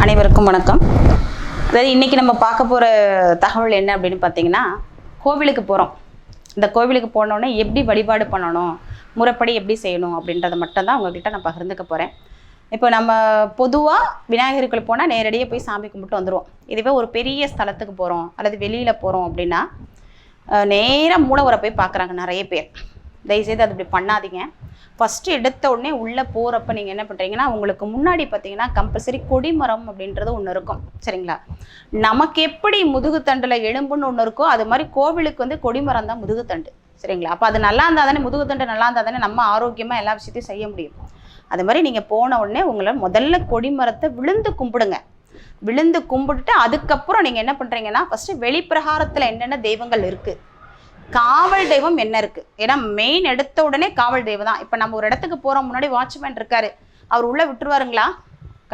அனைவருக்கும் வணக்கம். அதாவது இன்றைக்கி நம்ம பார்க்க போகிற தகவல் என்ன அப்படின்னு பார்த்தீங்கன்னா கோவிலுக்கு போகிறோம் இந்த கோவிலுக்கு போனோடனே எப்படி வழிபாடு பண்ணணும் முறைப்படி எப்படி செய்யணும் அப்படின்றத மட்டும்தான் உங்ககிட்ட நான் பகிர்ந்துக்க போகிறேன் இப்போ நம்ம பொதுவாக விநாயகருக்குள் போனால் நேரடியாக போய் சாமி கும்பிட்டு வந்துடுவோம் இதுவே ஒரு பெரிய ஸ்தலத்துக்கு போகிறோம் அல்லது வெளியில் போகிறோம் அப்படின்னா நேராக மூலவரை போய் பார்க்குறாங்க நிறைய பேர். தயவுசெய்து அது இப்படி பண்ணாதீங்க. ஃபஸ்ட்டு எடுத்த உடனே உள்ளே போகிறப்ப நீங்கள் என்ன பண்ணுறீங்கன்னா உங்களுக்கு முன்னாடி பார்த்தீங்கன்னா கம்பல்சரி கொடிமரம் அப்படின்றது ஒன்று இருக்கும். சரிங்களா? நமக்கு எப்படி முதுகுத்தண்டில் எலும்புன்னு ஒன்று இருக்கோ அது மாதிரி கோவிலுக்கு வந்து கொடிமரம் தான் முதுகுத்தண்டு சரிங்களா? அப்போ அது நல்லா இருந்தால் தானே முதுகுத்தண்டு நல்லா இருந்தால் தானே நம்ம ஆரோக்கியமாக எல்லா விஷயத்தையும் செய்ய முடியும். அது மாதிரி நீங்கள் போன உடனே உங்களை முதல்ல கொடிமரத்தை விழுந்து கும்பிடுங்க. விழுந்து கும்பிட்டுட்டு அதுக்கப்புறம் நீங்கள் என்ன பண்ணுறீங்கன்னா ஃபஸ்ட்டு வெளிப்பிரகாரத்தில் என்னென்ன தெய்வங்கள் இருக்குது காவல் தெய்வம் என்ன இருக்குது ஏன்னா மெயின் எடுத்த உடனே காவல் தெய்வம் தான். இப்போ நம்ம ஒரு இடத்துக்கு போகிறோம் முன்னாடி வாட்ச்மேன் இருக்காரு. அவர் உள்ளே விட்டுருவாருங்களா?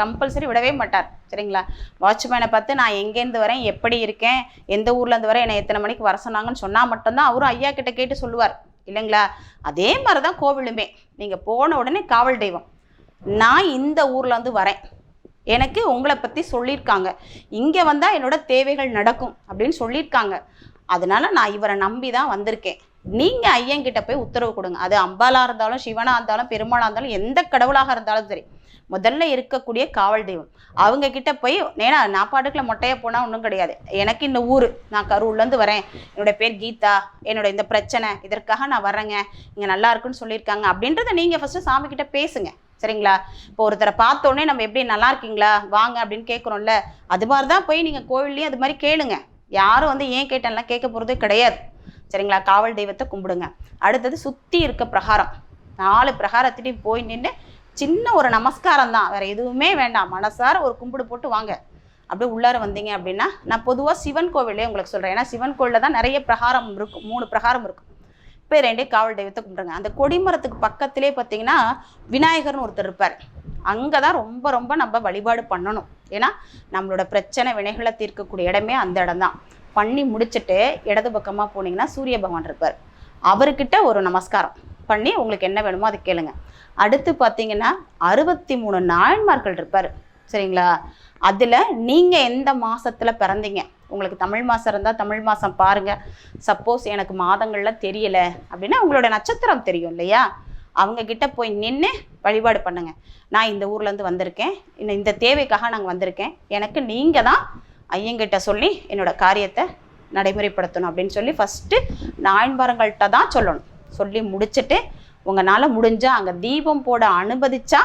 கம்பல்சரி விடவே மாட்டார். சரிங்களா? வாட்ச்மேனை பார்த்து நான் எங்கேருந்து வரேன்? எப்படி இருக்கேன்? எந்த ஊர்லேருந்து வரேன்? என்னை எத்தனை மணிக்கு வர சொன்னாங்கன்னு சொன்னால் மட்டும்தான் அவரும் ஐயா கிட்ட கேட்டு சொல்லுவார். இல்லைங்களா? அதே மாதிரி தான் கோவிலுமே. நீங்கள் போன உடனே காவல் தெய்வம். நான் இந்த ஊர்லேருந்து வரேன். எனக்கு உங்களை பற்றி சொல்லியிருக்காங்க. இங்கே வந்தால் என்னோட தேவைகள் நடக்கும். அப்படின்னு சொல்லியிருக்காங்க. அதனால நான் இவரை நம்பி தான் வந்திருக்கேன். நீங்கள் ஐயங்கிட்ட போய் உத்தரவு கொடுங்க. அது அம்பாலா இருந்தாலும் சிவனாக இருந்தாலும் பெருமாளாக இருந்தாலும் எந்த கடவுளாக இருந்தாலும் சரி முதல்ல இருக்கக்கூடிய காவல் தெய்வம். அவங்க கிட்ட போய் ஏன்னா நான் பாட்டுக்குள்ள மொட்டையா போனால் ஒன்றும் கிடையாது. எனக்கு இந்த ஊர் நான் கரூர்லேருந்து வரேன். என்னோட பேர் கீதா. என்னோட இந்த பிரச்சனை இதற்காக நான் வரேங்க இங்கே நல்லா இருக்குன்னு சொல்லியிருக்காங்க. அப்படின்றத நீங்கள் ஃபஸ்ட்டு சாமி கிட்ட பேசுங்க. சரிங்களா? இப்போ ஒருத்தரை பார்த்தோன்னே நம்ம எப்படி நல்லா இருக்கீங்களா? வாங்க அப்படின்னு கேட்குறோம்ல அது மாதிரி தான் போய் நீங்கள் கோவில்லையும் அது மாதிரி கேளுங்க. யாரும் வந்து ஏன் கேட்டேன்லாம் கேட்க போகிறதே கிடையாது. சரிங்களா? காவல் தெய்வத்தை கும்பிடுங்க. அடுத்தது சுற்றி இருக்க பிரகாரம். நாலு பிரகாரத்திட்டையும் போய் நின்று சின்ன ஒரு நமஸ்காரம் தான். வேறு எதுவுமே வேண்டாம். மனசார ஒரு கும்பிடு போட்டு வாங்க. அப்படியே உள்ளார வந்தீங்க அப்படின்னா நான் பொதுவாக சிவன் கோவிலே உங்களுக்கு சொல்கிறேன் ஏன்னா சிவன் கோவிலில் தான் நிறைய பிரகாரம் இருக்கும். மூணு பிரகாரம் இருக்கும். இப்போ ரெண்டே காவல் தெய்வத்தை கும்பிடுங்க அந்த கொடிமரத்துக்கு பக்கத்திலே பார்த்தீங்கன்னா விநாயகர்னு ஒருத்தர் இருப்பார். அங்கே தான் ரொம்ப ரொம்ப நம்ம வழிபாடு பண்ணணும். ஏன்னா நம்மளோட பிரச்சனை வினைகளை தீர்க்கக்கூடிய இடமே அந்த இடம் தான் பண்ணி முடிச்சுட்டு இடது பக்கமாக போனீங்கன்னா சூரிய பகவான் இருப்பார். அவர்கிட்ட ஒரு நமஸ்காரம். பண்ணி உங்களுக்கு என்ன வேணுமோ அதை கேளுங்க. அடுத்து பார்த்தீங்கன்னா அறுபத்தி மூணு நாயன்மார்கள் இருப்பார். சரிங்களா? அதில் நீங்கள் எந்த மாதத்தில் பிறந்தீங்க? உங்களுக்கு தமிழ் மாதம் இருந்தால் தமிழ் மாதம் பாருங்கள் சப்போஸ் எனக்கு மாதங்களில் தெரியலை அப்படின்னா உங்களோட நட்சத்திரம் தெரியும் இல்லையா? அவங்க கிட்ட போய் நின்று வழிபாடு பண்ணுங்க. நான் இந்த ஊர்லேருந்து வந்திருக்கேன். இந்த இந்த தேவைக்காக நாங்கள் வந்திருக்கேன். எனக்கு நீங்கள் தான் ஐயங்கிட்ட சொல்லி என்னோட காரியத்தை நடைமுறைப்படுத்தணும் அப்படின்னு சொல்லி ஃபஸ்ட்டு நாயன்பாரங்கள்கிட்ட தான் சொல்லணும். சொல்லி முடிச்சுட்டு உங்களால் முடிஞ்சால் அங்கே தீபம் போட அனுமதிச்சா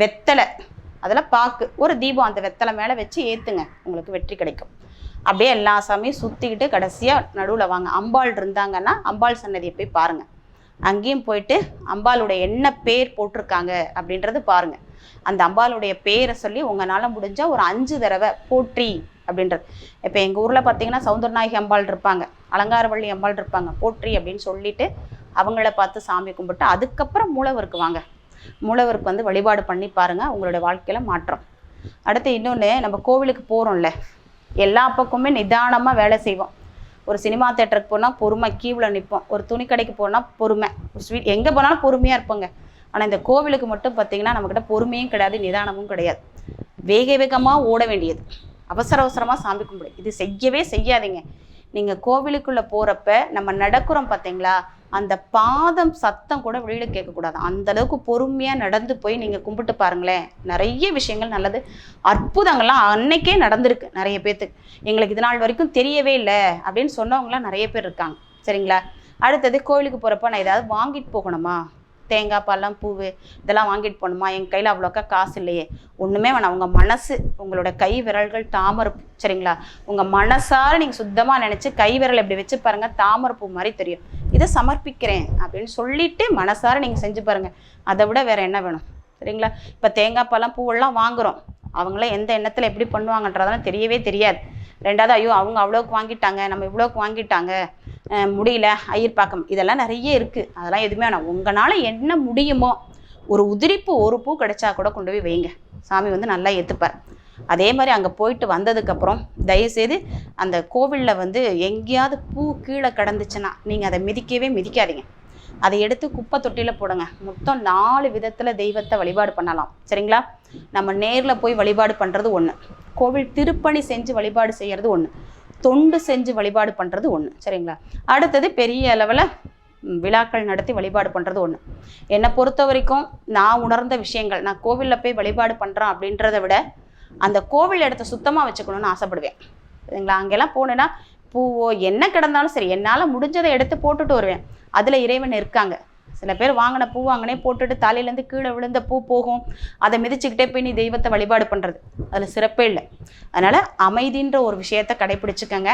வெத்தலை. அதில் பாக்கு. ஒரு தீபம் அந்த வெத்தலை மேலே வச்சு ஏற்றுங்க உங்களுக்கு வெற்றி கிடைக்கும். அப்படியே எல்லா சாமியும் சுற்றிக்கிட்டு கடைசியாக நடுவில் வாங்க. அம்பாள் இருந்தாங்கன்னா அம்பாள் சன்னதியை போய் பாருங்கள் அங்கேயும் போயிட்டு அம்பாளுடைய என்ன பேர் போட்டிருக்காங்க அப்படின்றது பாருங்கள் அந்த அம்பாளுடைய பேரை சொல்லி உங்களால் முடிஞ்சால் ஒரு அஞ்சு தடவை போற்றி அப்படின்றது. இப்போ எங்கள் ஊரில் பார்த்தீங்கன்னா சவுந்தரநாயகி அம்பாள் இருப்பாங்க. அலங்காரவள்ளி அம்பாள் இருப்பாங்க. போற்றி அப்படின்னு சொல்லிட்டு அவங்கள பார்த்து சாமி கும்பிட்டு அதுக்கப்புறம் மூலவருக்கு வாங்க. மூலவருக்கு வந்து வழிபாடு பண்ணி பாருங்கள் உங்களுடைய வாழ்க்கையில் மாற்றம். அடுத்து இன்னொன்று நம்ம கோவிலுக்கு போகிறோம்ல எல்லா பக்கமுமே நிதானமாக வேலை செய்வோம். ஒரு சினிமா தேட்டருக்கு போனால் பொறுமை கீவில் நிற்போம் ஒரு துணி கடைக்கு போனால் பொறுமை. ஒரு ஸ்வீட் எங்கே போனாலும் பொறுமையாக இருப்போங்க. ஆனால் இந்த கோவிலுக்கு மட்டும் பார்த்தீங்கன்னா நம்மக்கிட்ட பொறுமையும் கிடையாது நிதானமும் கிடையாது. வேக வேகமாக ஓட வேண்டியது. அவசர அவசரமாக சாமி கும்பிடு. இது செய்யவே செய்யாதீங்க. நீங்கள் கோவிலுக்குள்ளே போகிறப்ப நம்ம நடக்கிறோம் பார்த்தீங்களா அந்த பாதம் சத்தம் கூட வெளியில் கேட்கக்கூடாது. அந்த அளவுக்கு பொறுமையாக நடந்து போய் நீங்கள் கும்பிட்டு பாருங்களேன். நிறைய விஷயங்கள் நல்லது. அற்புதங்கள்லாம் அன்னைக்கே நடந்திருக்கு நிறைய பேர்த்துக்கு எங்களுக்கு இது நாள் வரைக்கும் தெரியவே இல்லை அப்படின்னு சொன்னவங்களாம் நிறைய பேர் இருக்காங்க. சரிங்களா? அடுத்தது கோயிலுக்கு போகிறப்ப நான் ஏதாவது வாங்கிட்டு போகணுமா? தேங்காய் பழம் பூவு இதெல்லாம் வாங்கிட்டு போகணுமா? என் கையில் அவ்வளோக்கா காசு இல்லையே. ஒன்றுமே வேணாம். உங்கள் மனசு உங்களோட கை விரல்கள் தாமரை சரிங்களா? உங்கள் மனசார நீங்கள் சுத்தமாக நினச்சி கை விரல் இப்படி வச்சு பாருங்கள் தாமரைப்பூ மாதிரி தெரியும். இதை சமர்ப்பிக்கிறேன் அப்படின்னு சொல்லிட்டு மனசார நீங்கள் செஞ்சு பாருங்கள் அதை விட வேறு என்ன வேணும்? சரிங்களா? இப்போ தேங்காய் பழம் பூவெல்லாம் வாங்குகிறோம் அவங்களாம் எந்த எண்ணத்தில் எப்படி பண்ணுவாங்கன்றதெல்லாம் தெரியவே தெரியாது. ரெண்டாவது ஐயோ அவங்க அவ்வளோக்கு வாங்கிட்டாங்க. நம்ம இவ்வளோக்கு வாங்கிட்டாங்க. முடியல ஐயர்பாக்கம் இதெல்லாம் நிறைய இருக்குது அதெல்லாம் எதுவுமே வேணாம். உங்களால் என்ன முடியுமோ ஒரு உதிரிப்பு ஒரு பூ கிடைச்சா கூட கொண்டு போய் வைங்க. சாமி வந்து நல்லா ஏற்றுப்பார் அதே மாதிரி அங்கே போயிட்டு வந்ததுக்கப்புறம் தயவுசெய்து அந்த கோவிலில் வந்து எங்கேயாவது பூ கீழே கிடந்துச்சுன்னா நீங்கள் அதை மிதிக்கவே மிதிக்காதீங்க. அதை எடுத்து குப்பை தொட்டியில் போடுங்க. மொத்தம் நாலு விதத்தில் தெய்வத்தை வழிபாடு பண்ணலாம். சரிங்களா? நம்ம நேரில் போய் வழிபாடு பண்ணுறது ஒன்று கோவில் திருப்பணி செஞ்சு வழிபாடு செய்கிறது ஒன்று தொண்டு செஞ்சு வழிபாடு பண்ணுறது ஒன்று சரிங்களா? அடுத்தது பெரிய அளவில் விழாக்கள் நடத்தி வழிபாடு பண்ணுறது ஒன்று என்னை பொறுத்த வரைக்கும் நான் உணர்ந்த விஷயங்கள் நான் கோவிலில் போய் வழிபாடு பண்ணுறேன் அப்படின்றத விட அந்த கோவில் இடத்த சுத்தமாக வச்சுக்கணும்னு ஆசைப்படுவேன். சரிங்களா? அங்கெல்லாம் போனேன்னா பூவோ என்ன கிடந்தாலும் சரி என்னால் முடிஞ்சதை எடுத்து போட்டுட்டு வருவேன். அதில் இறைவன் இருக்காங்க. சில பேர் வாங்கின பூ வாங்கினே போட்டுட்டு தலையிலேருந்து கீழே விழுந்த பூ போகும். அதை மிதிச்சுக்கிட்டே போய் நீ தெய்வத்தை வழிபாடு பண்ணுறது அதில் சிறப்பே இல்லை. அதனால் அமைதின்ற ஒரு விஷயத்த கடைப்பிடிச்சிக்கோங்க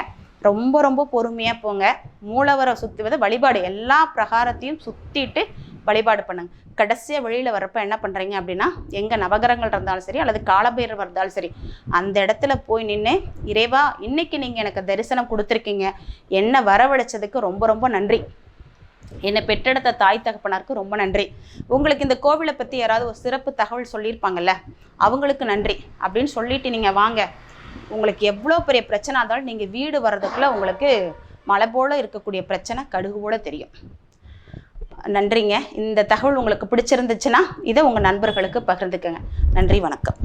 ரொம்ப ரொம்ப பொறுமையாக போங்க. மூலவரை சுற்றுவதை வழிபாடு. எல்லா பிரகாரத்தையும் சுற்றிட்டு வழிபாடு பண்ணுங்க. கடைசியாக வெளியில் வரப்போ என்ன பண்ணுறீங்க அப்படின்னா எங்கே நவகிரகங்கள் இருந்தாலும் சரி அல்லது காலபைரவர் இருந்தாலும் சரி அந்த இடத்துல போய் நின்று இறைவா இன்றைக்கி நீங்கள் எனக்கு தரிசனம் கொடுத்துருக்கீங்க. என்ன வரவழைச்சதுக்கு ரொம்ப ரொம்ப நன்றி. என்னை பெற்றெடுத்த தாய் தகப்பனாருக்கு ரொம்ப நன்றி. உங்களுக்கு இந்த கோவிலை பற்றி யாராவது ஒரு சிறப்பு தகவல் சொல்லியிருப்பாங்கல்ல அவங்களுக்கு நன்றி. அப்படின்னு சொல்லிட்டு நீங்கள் வாங்க. உங்களுக்கு எவ்வளோ பெரிய பிரச்சனை இருந்தாலும் நீங்கள் வீடு வர்றதுக்குள்ள உங்களுக்கு மலை போல் இருக்கக்கூடிய பிரச்சனை கடுகு போல தெரியும். நன்றிங்க. இந்த தகவல் உங்களுக்கு பிடிச்சிருந்துச்சுன்னா இதை உங்கள் நண்பர்களுக்கு பகிர்ந்துக்கங்க. நன்றி வணக்கம்.